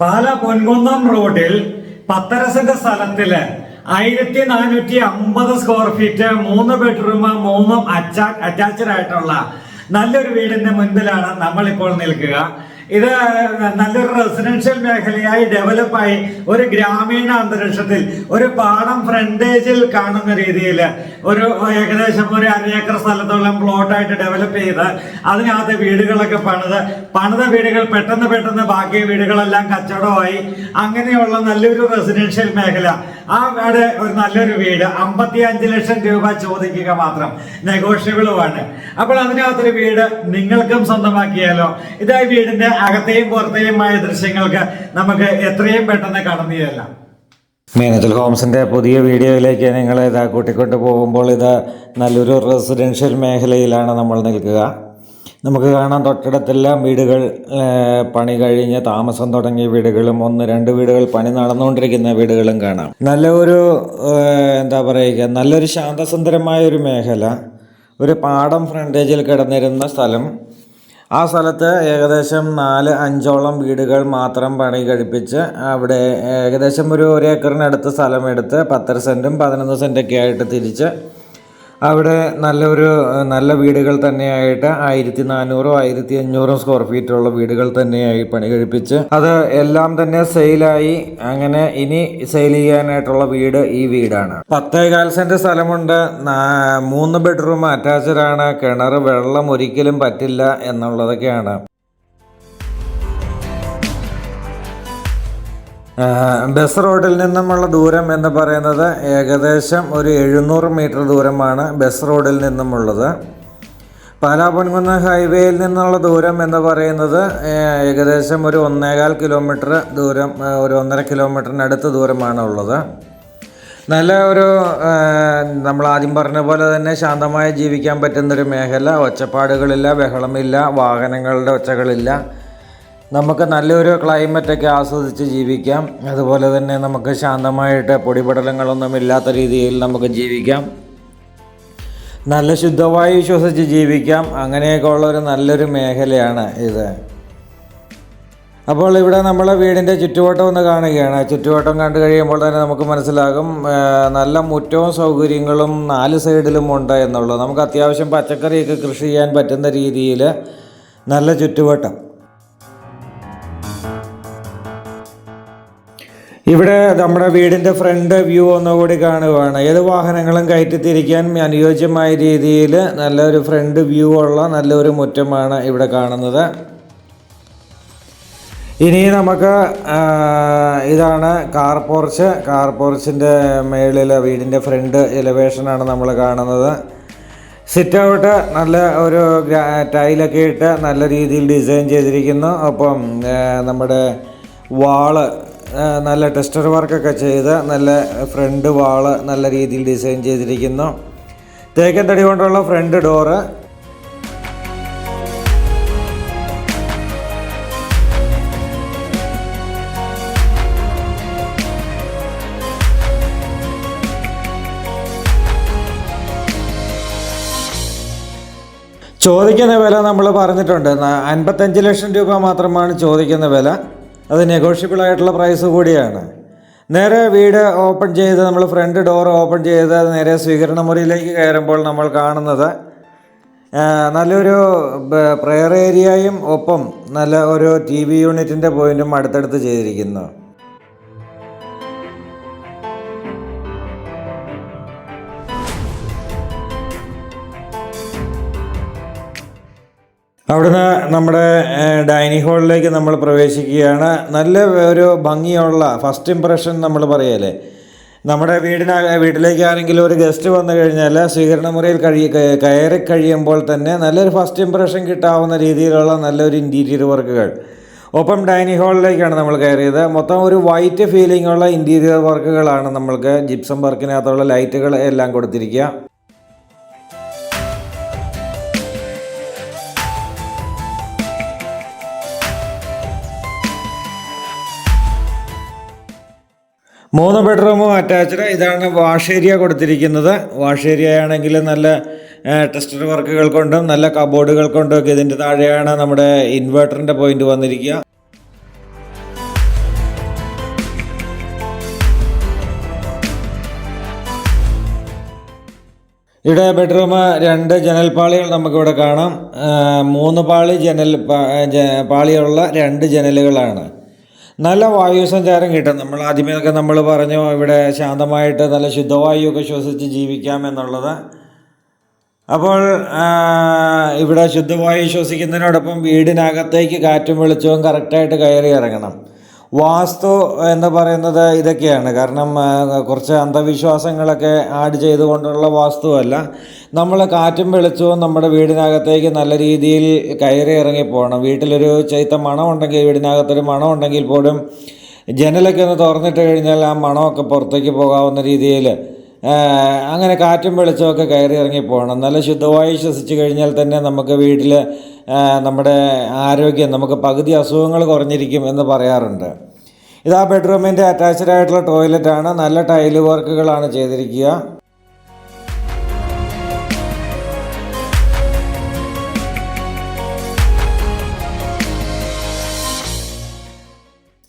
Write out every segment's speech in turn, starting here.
പാല പൊൻകുന്നം റോഡിൽ പത്തരസന്റെ സ്ഥലത്തിൽ ആയിരത്തി നാനൂറ്റി അമ്പത് സ്ക്വയർ ഫീറ്റ് മൂന്ന് ബെഡ്റൂം മൂന്നും അറ്റാ അറ്റാച്ച്ഡ് ആയിട്ടുള്ള നല്ലൊരു വീടിന്റെ മുൻപിലാണ് നമ്മളിപ്പോൾ നിൽക്കുക. ഇത് നല്ലൊരു റെസിഡൻഷ്യൽ മേഖലയായി ഡെവലപ്പായി ഒരു ഗ്രാമീണ അന്തരീക്ഷത്തിൽ ഒരു പാടം ഫ്രണ്ടേജിൽ കാണുന്ന രീതിയിൽ ഒരു ഏകദേശം ഒരു അരേക്കർ സ്ഥലത്തോളം പ്ലോട്ടായിട്ട് ഡെവലപ്പ് ചെയ്ത് അതിനകത്ത് വീടുകളൊക്കെ പണിത്. പണിത വീടുകൾ പെട്ടെന്ന് പെട്ടെന്ന് ബാക്കി വീടുകളെല്ലാം കച്ചവടമായി. അങ്ങനെയുള്ള നല്ലൊരു റെസിഡൻഷ്യൽ മേഖല. ആ വീട് ഒരു നല്ലൊരു വീട്. അമ്പത്തി അഞ്ച് ലക്ഷം രൂപ ചോദിക്കുക മാത്രം. നെഗോഷ്യബിളുമാണ് അപ്പോൾ അതിനകത്തൊരു വീട് നിങ്ങൾക്കും സ്വന്തമാക്കിയാലോ? ഇതായി വീടിന്റെ അകത്തെയും പുറത്തെയുമായ ദൃശ്യങ്ങൾക്ക് നമുക്ക് എത്രയും പെട്ടെന്ന് കടന്നു ചെല്ലാം. മീനത്തിൽ ഹോംസിന്റെ പുതിയ വീഡിയോയിലേക്ക് നിങ്ങൾ ഇതാ കൂട്ടിക്കൊണ്ട് പോകുമ്പോൾ ഇത് നല്ലൊരു റെസിഡൻഷ്യൽ മേഖലയിലാണ് നമ്മൾ നിൽക്കുക. നമുക്ക് കാണാം തൊട്ടടുത്തെല്ലാം വീടുകൾ പണി കഴിഞ്ഞ് താമസം തുടങ്ങിയ വീടുകളും ഒന്ന് രണ്ട് വീടുകൾ പണി നടന്നുകൊണ്ടിരിക്കുന്ന വീടുകളും കാണാം. നല്ല ഒരു എന്താ പറയുക നല്ലൊരു ശാന്തസുന്ദരമായ ഒരു മേഖല. ഒരു പാടം ഫ്രണ്ടേജിൽ കിടന്നിരുന്ന സ്ഥലം. ആ സ്ഥലത്ത് ഏകദേശം നാല് അഞ്ചോളം വീടുകൾ മാത്രം പണി കഴിപ്പിച്ച് അവിടെ ഏകദേശം ഒരു ഒരേക്കറിനടുത്ത് സ്ഥലമെടുത്ത് പത്തര സെന്റും പതിനൊന്ന് സെന്റൊക്കെ ആയിട്ട് തിരിച്ച് അവിടെ നല്ലൊരു നല്ല വീടുകൾ തന്നെയായിട്ട് ആയിരത്തി നാനൂറോ ആയിരത്തി അഞ്ഞൂറോ സ്ക്വയർ ഫീറ്റുള്ള വീടുകൾ തന്നെയായി പണി കഴിപ്പിച്ച് അത് എല്ലാം തന്നെ സെയിലായി. അങ്ങനെ ഇനി സെയിൽ ചെയ്യാനായിട്ടുള്ള വീട് ഈ വീടാണ്. പത്തേകാൽ സെന്റ് സ്ഥലമുണ്ട്. മൂന്ന് ബെഡ്റൂം അറ്റാച്ച്ഡ് ആണ് കിണർ വെള്ളം ഒരിക്കലും പറ്റില്ല എന്നുള്ളതൊക്കെയാണ്. ബസ് റോഡിൽ നിന്നുമുള്ള ദൂരം എന്ന് പറയുന്നത് ഏകദേശം ഒരു എഴുന്നൂറ് മീറ്റർ ദൂരമാണ് ബസ് റോഡിൽ നിന്നുമുള്ളത്. പാലാപ്പൊൻകുന്ന് ഹൈവേയിൽ നിന്നുള്ള ദൂരം എന്ന് പറയുന്നത് ഏകദേശം ഒരു ഒന്നേകാൽ കിലോമീറ്റർ ദൂരം ഒരു ഒന്നര കിലോമീറ്ററിനടുത്ത് ദൂരമാണ് ഉള്ളത്. നല്ല ഒരു നമ്മൾ ആദ്യം പറഞ്ഞ പോലെ തന്നെ ശാന്തമായി ജീവിക്കാൻ പറ്റുന്നൊരു മേഖല. ഒച്ചപ്പാടുകളില്ല ബഹളമില്ല വാഹനങ്ങളുടെ ഒച്ചകളില്ല നമുക്ക് നല്ലൊരു ക്ലൈമറ്റൊക്കെ ആസ്വദിച്ച് ജീവിക്കാം. അതുപോലെ തന്നെ നമുക്ക് ശാന്തമായിട്ട് പൊടിപടലങ്ങളൊന്നും ഇല്ലാത്ത രീതിയിൽ നമുക്ക് ജീവിക്കാം. നല്ല ശുദ്ധവായു ശ്വസിച്ച് ജീവിക്കാം. അങ്ങനെയൊക്കെ ഉള്ള ഒരു നല്ലൊരു മേഖലയാണ് ഇത്. അപ്പോൾ ഇവിടെ നമ്മൾ വീടിന്റെ ചുറ്റുവട്ടം ഒന്ന് കാണുകയാണ്. ചുറ്റുവട്ടം കണ്ടു കഴിയുമ്പോൾ തന്നെ നമുക്ക് മനസ്സിലാകും നല്ല മുറ്റവും സൗകര്യങ്ങളും നാല് സൈഡിലും ഉണ്ട് എന്നുള്ളത്. നമുക്ക് അത്യാവശ്യം പച്ചക്കറിയൊക്കെ കൃഷി ചെയ്യാൻ പറ്റുന്ന രീതിയിൽ നല്ല ചുറ്റുവട്ടം. ഇവിടെ നമ്മുടെ വീടിന്റെ ഫ്രണ്ട് വ്യൂ ഒന്നുകൂടി കാണുകയാണ് ഏത് വാഹനങ്ങളും കയറ്റിത്തിരിക്കാൻ അനുയോജ്യമായ രീതിയിൽ നല്ലൊരു ഫ്രണ്ട് വ്യൂ ഉള്ള നല്ലൊരു മുറ്റമാണ് ഇവിടെ കാണുന്നത്. ഇനി നമുക്ക് ഇതാണ് കാർ പോർച്ച് കാർ പോർച്ചിന്റെ മേളിൽ വീടിന്റെ ഫ്രണ്ട് എലിവേഷനാണ് നമ്മൾ കാണുന്നത്. സിറ്റ് ഔട്ട് നല്ല ഒരു ടൈലൊക്കെ ഇട്ട് നല്ല രീതിയിൽ ഡിസൈൻ ചെയ്തിരിക്കുന്നു. ഒപ്പം നമ്മുടെ വാൾ നല്ല ടെസ്റ്റർ വർക്കൊക്കെ ചെയ്ത് നല്ല ഫ്രണ്ട് വാൾ നല്ല രീതിയിൽ ഡിസൈൻ ചെയ്തിരിക്കുന്നു. തേക്കൻ തടി കൊണ്ടുള്ള ഫ്രണ്ട് ഡോറ് ചോദിക്കുന്ന വില നമ്മൾ പറഞ്ഞിട്ടുണ്ട്. അൻപത്തഞ്ച് ലക്ഷം രൂപ മാത്രമാണ് ചോദിക്കുന്ന വില. അത് നെഗോഷ്യബിൾ ആയിട്ടുള്ള പ്രൈസ് കൂടിയാണ്. നേരെ വീട് ഓപ്പൺ ചെയ്ത് നമ്മൾ ഫ്രണ്ട് ഡോർ ഓപ്പൺ ചെയ്ത് നേരെ സ്വീകരണ മുറിയിലേക്ക് കയറുമ്പോൾ നമ്മൾ കാണുന്നത് നല്ലൊരു പ്രെയർ ഏരിയയും ഒപ്പം നല്ല ഒരു ടി വി യൂണിറ്റിന്റെ പോയിന്റും അടുത്തടുത്ത് ചെയ്തിരിക്കുന്നു. അവിടുന്ന് നമ്മുടെ ഡൈനിങ് ഹാളിലേക്ക് നമ്മൾ പ്രവേശിക്കുകയാണ്. നല്ല ഒരു ഭംഗിയുള്ള ഫസ്റ്റ് ഇമ്പ്രഷൻ നമ്മൾ പറയല്ലേ? നമ്മുടെ വീടിന വീട്ടിലേക്ക് ആരെങ്കിലും ഒരു ഗസ്റ്റ് വന്നു കഴിഞ്ഞാൽ സ്വീകരണ മുറിയിൽ കഴി കയറി കഴിയുമ്പോൾ തന്നെ നല്ലൊരു ഫസ്റ്റ് ഇമ്പ്രഷൻ കിട്ടാവുന്ന രീതിയിലുള്ള നല്ലൊരു ഇന്റീരിയർ വർക്കുകൾ ഒപ്പം ഡൈനിങ് ഹാളിലേക്കാണ് നമ്മൾ കയറിയത്. മൊത്തം ഒരു വൈറ്റ് ഫീലിംഗ് ഉള്ള ഇന്റീരിയർ വർക്കുകളാണ് നമ്മൾക്ക് ജിപ്സം വർക്കിനകത്തുള്ള ലൈറ്റുകൾ എല്ലാം കൊടുത്തിരിക്കുക. മൂന്ന് ബെഡ്റൂമും അറ്റാച്ച്ഡ് ഇതാണ് വാഷ് ഏരിയ കൊടുത്തിരിക്കുന്നത്. വാഷ് ഏരിയ ആണെങ്കിൽ നല്ല ടെസ്റ്റർ വർക്കുകൾ കൊണ്ടും നല്ല കബോർഡുകൾ കൊണ്ടും ഒക്കെ ഇതിന്റെ താഴെയാണ് നമ്മുടെ ഇൻവേർട്ടറിന്റെ പോയിന്റ് വന്നിരിക്കുക. ഇവിടെ ബെഡ്റൂം രണ്ട് ജനൽപ്പാളികൾ നമുക്കിവിടെ കാണാം. മൂന്ന് പാളി ജനൽ പാളിയുള്ള രണ്ട് ജനലുകളാണ്. നല്ല വായു സഞ്ചാരം കിട്ടും. നമ്മൾ ആദ്യമേയൊക്കെ നമ്മൾ പറഞ്ഞു ഇവിടെ ശാന്തമായിട്ട് നല്ല ശുദ്ധവായു ഒക്കെ ശ്വസിച്ച് ജീവിക്കാം എന്നുള്ളത്. അപ്പോൾ ഇവിടെ ശുദ്ധവായു ശ്വസിക്കുന്നതിനോടൊപ്പം വീടിനകത്തേക്ക് കാറ്റും വെളിച്ചവും കറക്റ്റായിട്ട് കയറി ഇറങ്ങണം. വാസ്തു എന്ന് പറയുന്നത് ഇതൊക്കെയാണ്. കാരണം കുറച്ച് അന്ധവിശ്വാസങ്ങളൊക്കെ ആഡ് ചെയ്തുകൊണ്ടുള്ള വാസ്തുവല്ല. നമ്മൾ കാറ്റും വെളിച്ചവും നമ്മുടെ വീടിനകത്തേക്ക് നല്ല രീതിയിൽ കയറി ഇറങ്ങി പോകണം വീട്ടിലൊരു ചൈത്ത മണം ഉണ്ടെങ്കിൽ വീടിനകത്തൊരു മണം ഉണ്ടെങ്കിൽ പോലും ജനലൊക്കെ ഒന്ന് തുറന്നിട്ട് കഴിഞ്ഞാൽ ആ മണമൊക്കെ പുറത്തേക്ക് പോകാവുന്ന രീതിയിൽ അങ്ങനെ കാറ്റും വെളിച്ചമൊക്കെ കയറി ഇറങ്ങി പോകണം. നല്ല ശുദ്ധവായു ശ്വസിച്ച് കഴിഞ്ഞാൽ തന്നെ നമുക്ക് വീട്ടിൽ നമ്മുടെ ആരോഗ്യം നമുക്ക് പകുതി അസുഖങ്ങൾ കുറഞ്ഞിരിക്കും എന്ന് പറയാറുണ്ട്. ഇത് ആ ബെഡ്റൂമിന്റെ അറ്റാച്ച്ഡ് ആയിട്ടുള്ള ടോയ്ലറ്റാണ്. നല്ല ടൈൽ വർക്കുകളാണ് ചെയ്തിരിക്കുക.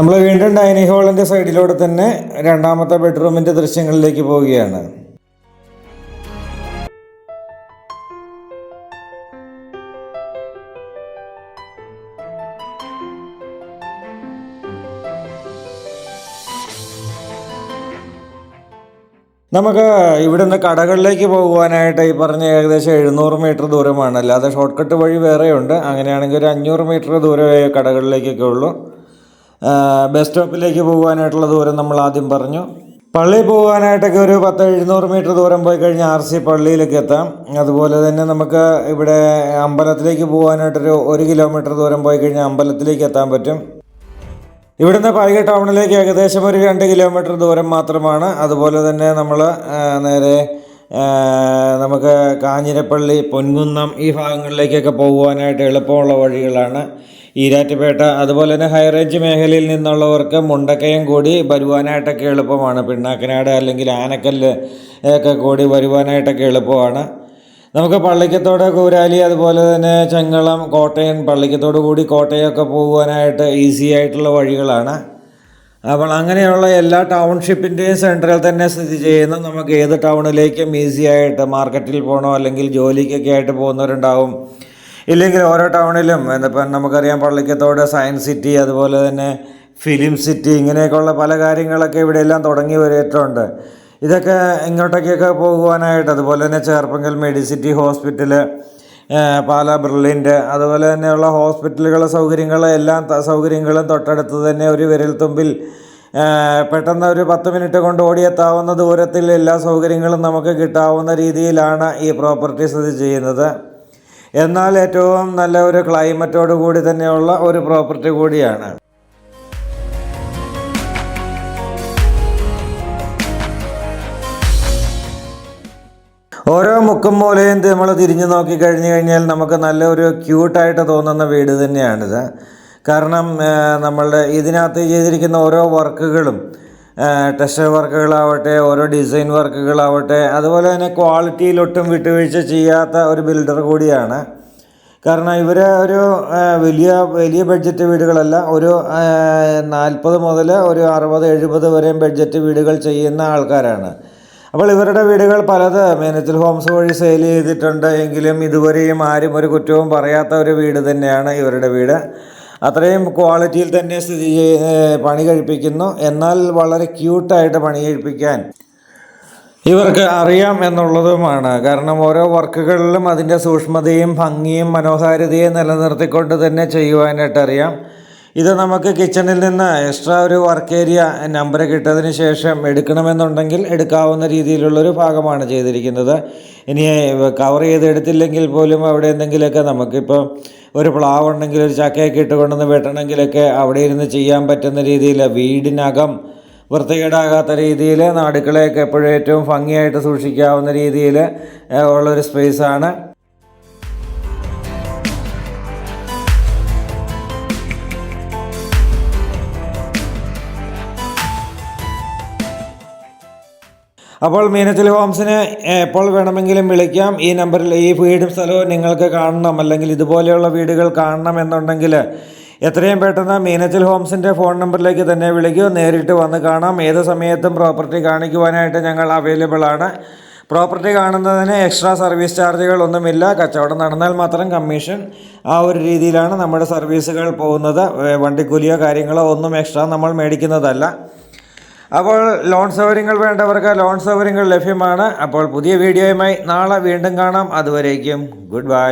നമ്മൾ വീണ്ടും ഡൈനിങ് ഹാളിന്റെ സൈഡിലൂടെ തന്നെ രണ്ടാമത്തെ ബെഡ്റൂമിന്റെ ദൃശ്യങ്ങളിലേക്ക് പോവുകയാണ്. നമുക്ക് ഇവിടുന്ന് കടകളിലേക്ക് പോകുവാനായിട്ട് ഈ പറഞ്ഞ ഏകദേശം എഴുന്നൂറ് മീറ്റർ ദൂരമാണ്. അല്ലാതെ ഷോർട്ട് കട്ട് വഴി വേറെയുണ്ട്. അങ്ങനെയാണെങ്കിൽ ഒരു അഞ്ഞൂറ് മീറ്റർ ദൂരമേ കടകളിലേക്കൊക്കെ ഉള്ളൂ. ബസ് സ്റ്റോപ്പിലേക്ക് പോകാനായിട്ടുള്ള ദൂരം നമ്മൾ ആദ്യം പറഞ്ഞു. പള്ളി പോകാനായിട്ടൊക്കെ ഒരു പത്ത് എഴുന്നൂറ് മീറ്റർ ദൂരം പോയി കഴിഞ്ഞാൽ ആർ സി പള്ളിയിലേക്ക് എത്താം. അതുപോലെ തന്നെ നമുക്ക് ഇവിടെ അമ്പലത്തിലേക്ക് പോകാനായിട്ടൊരു ഒരു കിലോമീറ്റർ ദൂരം പോയി കഴിഞ്ഞാൽ അമ്പലത്തിലേക്ക് എത്താൻ പറ്റും. ഇവിടുന്ന് പൈക ടൗണിലേക്ക് ഏകദേശം ഒരു രണ്ട് കിലോമീറ്റർ ദൂരം മാത്രമാണ്. അതുപോലെ തന്നെ നമ്മൾ നേരെ നമുക്ക് കാഞ്ഞിരപ്പള്ളി പൊൻകുന്നം ഈ ഭാഗങ്ങളിലേക്കൊക്കെ പോകുവാനായിട്ട് എളുപ്പമുള്ള വഴികളാണ്. ഈരാറ്റുപേട്ട അതുപോലെ തന്നെ ഹൈറേഞ്ച് മേഖലയിൽ നിന്നുള്ളവർക്ക് മുണ്ടക്കയം കൂടി വരുവാനായിട്ടൊക്കെ എളുപ്പമാണ്. പിണ്ണാക്കനാട് അല്ലെങ്കിൽ ആനക്കല്ല് ഒക്കെ കൂടി വരുവാനായിട്ടൊക്കെ എളുപ്പമാണ്. നമുക്ക് പള്ളിക്കത്തോട് കൂരാലി അതുപോലെ തന്നെ ചെങ്ങളം കോട്ടയം പള്ളിക്കത്തോട് കൂടി കോട്ടയമൊക്കെ പോകുവാനായിട്ട് ഈസി ആയിട്ടുള്ള വഴികളാണ്. അപ്പോൾ അങ്ങനെയുള്ള എല്ലാ ടൗൺഷിപ്പിന്റെയും സെന്ററിൽ തന്നെ സ്ഥിതി ചെയ്യുന്ന നമുക്ക് ഏത് ടൗണിലേക്കും ഈസി ആയിട്ട് മാർക്കറ്റിൽ പോകണോ അല്ലെങ്കിൽ ജോലിക്കൊക്കെ ആയിട്ട് പോകുന്നവരുണ്ടാവും. ഇല്ലെങ്കിൽ ഓരോ ടൗണിലും ഇപ്പം നമുക്കറിയാം പള്ളിക്കത്തോട് സയൻസ് സിറ്റി അതുപോലെ തന്നെ ഫിലിം സിറ്റി ഇങ്ങനെയൊക്കെയുള്ള പല കാര്യങ്ങളൊക്കെ ഇവിടെയെല്ലാം തുടങ്ങി വരേറ്റുണ്ട്. ഇതൊക്കെ ഇങ്ങോട്ടേക്കൊക്കെ പോകുവാനായിട്ട് അതുപോലെ തന്നെ ചേർപ്പങ്കൽ മെഡിസിറ്റി ഹോസ്പിറ്റൽ ഏഹ് പാലാ ബ്രില്ലിന്റെ അതുപോലെ തന്നെയുള്ള ഹോസ്പിറ്റലുകൾ സൗകര്യങ്ങൾ എല്ലാം സൗകര്യങ്ങളും തൊട്ടടുത്ത് തന്നെ ഒരു വിരൽത്തുമ്പിൽ പെട്ടെന്ന് ഒരു പത്ത് മിനിറ്റ് കൊണ്ട് ഓടിയെത്താവുന്ന ദൂരത്തിൽ എല്ലാ സൗകര്യങ്ങളും നമുക്ക് കിട്ടാവുന്ന രീതിയിലാണ് ഈ പ്രോപ്പർട്ടി സ്ഥിതി ചെയ്യുന്നത്. എന്നാൽ ഏറ്റവും നല്ല ഒരു ക്ലൈമറ്റോട് കൂടി തന്നെയുള്ള ഒരു പ്രോപ്പർട്ടി കൂടിയാണ്. ഓരോ മുക്കും മൂലയും നമ്മൾ തിരിഞ്ഞു നോക്കി കഴിഞ്ഞു കഴിഞ്ഞാൽ നമുക്ക് നല്ലൊരു ക്യൂട്ടായിട്ട് തോന്നുന്ന വീട് തന്നെയാണിത് കാരണം നമ്മളുടെ ഇതിനകത്ത് ചെയ്തിരിക്കുന്ന ഓരോ വർക്കുകളും ടെക്സ്റ്റർ വർക്കുകളാവട്ടെ ഓരോ ഡിസൈൻ വർക്കുകളാവട്ടെ അതുപോലെ തന്നെ ക്വാളിറ്റിയിലൊട്ടും വിട്ടുവീഴ്ച ചെയ്യാത്ത ഒരു ബിൽഡർ കൂടിയാണ്. കാരണം ഇവർ ഒരു വലിയ വലിയ ബഡ്ജറ്റ് വീടുകളല്ല ഒരു നാൽപ്പത് മുതൽ ഒരു അറുപത് എഴുപത് വരെയും ബഡ്ജറ്റ് വീടുകൾ ചെയ്യുന്ന ആൾക്കാരാണ്. അപ്പോൾ ഇവരുടെ വീടുകൾ പലത്. മേനച്ചൽ ഹോംസ് വഴി സെയിൽ ചെയ്തിട്ടുണ്ട്. എങ്കിലും ഇതുവരെയും ആരും ഒരു കുറ്റവും പറയാത്ത ഒരു വീട് തന്നെയാണ് ഇവരുടെ വീട്. അത്രയും ക്വാളിറ്റിയിൽ തന്നെ സ്ഥിതി പണി കഴിപ്പിക്കുന്നു. എന്നാൽ വളരെ ക്യൂട്ടായിട്ട് പണി കഴിപ്പിക്കാൻ ഇവർക്ക് അറിയാം എന്നുള്ളതുമാണ്. കാരണം ഓരോ വർക്കുകളിലും അതിന്റെ സൂക്ഷ്മതയും ഭംഗിയും മനോഹാരിതയും നിലനിർത്തിക്കൊണ്ട് തന്നെ ചെയ്യുവാനായിട്ട് അറിയാം ഇത് നമുക്ക് കിച്ചണിൽ നിന്ന് എക്സ്ട്രാ ഒരു വർക്ക് ഏരിയ നമ്പർ കിട്ടതിന് ശേഷം എടുക്കണമെന്നുണ്ടെങ്കിൽ എടുക്കാവുന്ന രീതിയിലുള്ളൊരു ഭാഗമാണ് ചെയ്തിരിക്കുന്നത്. ഇനി കവർ ചെയ്ത് എടുത്തില്ലെങ്കിൽ പോലും അവിടെ എന്തെങ്കിലുമൊക്കെ നമുക്കിപ്പോൾ ഒരു പ്ലാവ് ഉണ്ടെങ്കിൽ ഒരു ചക്കയൊക്കെ ഇട്ട് കൊണ്ടുവന്ന് വെട്ടണമെങ്കിലൊക്കെ അവിടെ ഇരുന്ന് ചെയ്യാൻ പറ്റുന്ന രീതിയിൽ വീടിനകം വൃത്തികേടാകാത്ത രീതിയിൽ അടുക്കളയൊക്കെ എപ്പോഴും ഏറ്റവും ഭംഗിയായിട്ട് സൂക്ഷിക്കാവുന്ന രീതിയിൽ ഉള്ളൊരു സ്പേസാണ് അപ്പോൾ മീനച്ചൽ ഹോംസിന് എപ്പോൾ വേണമെങ്കിലും വിളിക്കാം. ഈ നമ്പറിൽ ഈ വീടും സ്ഥലവും നിങ്ങൾക്ക് കാണണം. അല്ലെങ്കിൽ ഇതുപോലെയുള്ള വീടുകൾ കാണണം എന്നുണ്ടെങ്കിൽ എത്രയും പെട്ടെന്ന് മീനച്ചൽ ഹോംസിന്റെ ഫോൺ നമ്പറിലേക്ക് തന്നെ വിളിക്കൂ. നേരിട്ട് വന്ന് കാണാം. ഏത് സമയത്തും പ്രോപ്പർട്ടി കാണിക്കുവാനായിട്ട് ഞങ്ങൾ അവൈലബിൾ ആണ്. പ്രോപ്പർട്ടി കാണുന്നതിന് എക്സ്ട്രാ സർവീസ് ചാർജുകൾ ഒന്നുമില്ല കച്ചവടം നടന്നാൽ മാത്രം കമ്മീഷൻ ആ ഒരു രീതിയിലാണ് നമ്മുടെ സർവീസുകൾ പോകുന്നത്. വണ്ടിക്കൂലിയോ കാര്യങ്ങളോ ഒന്നും എക്സ്ട്രാ നമ്മൾ മേടിക്കുന്നതല്ല. അപ്പോൾ ലോൺ സൗകര്യങ്ങൾ വേണ്ടവർക്ക് ലോൺ സൗകര്യങ്ങൾ ലഭ്യമാണ്. അപ്പോൾ പുതിയ വീഡിയോയുമായി നാളെ വീണ്ടും കാണാം. അതുവരേക്കും ഗുഡ് ബൈ.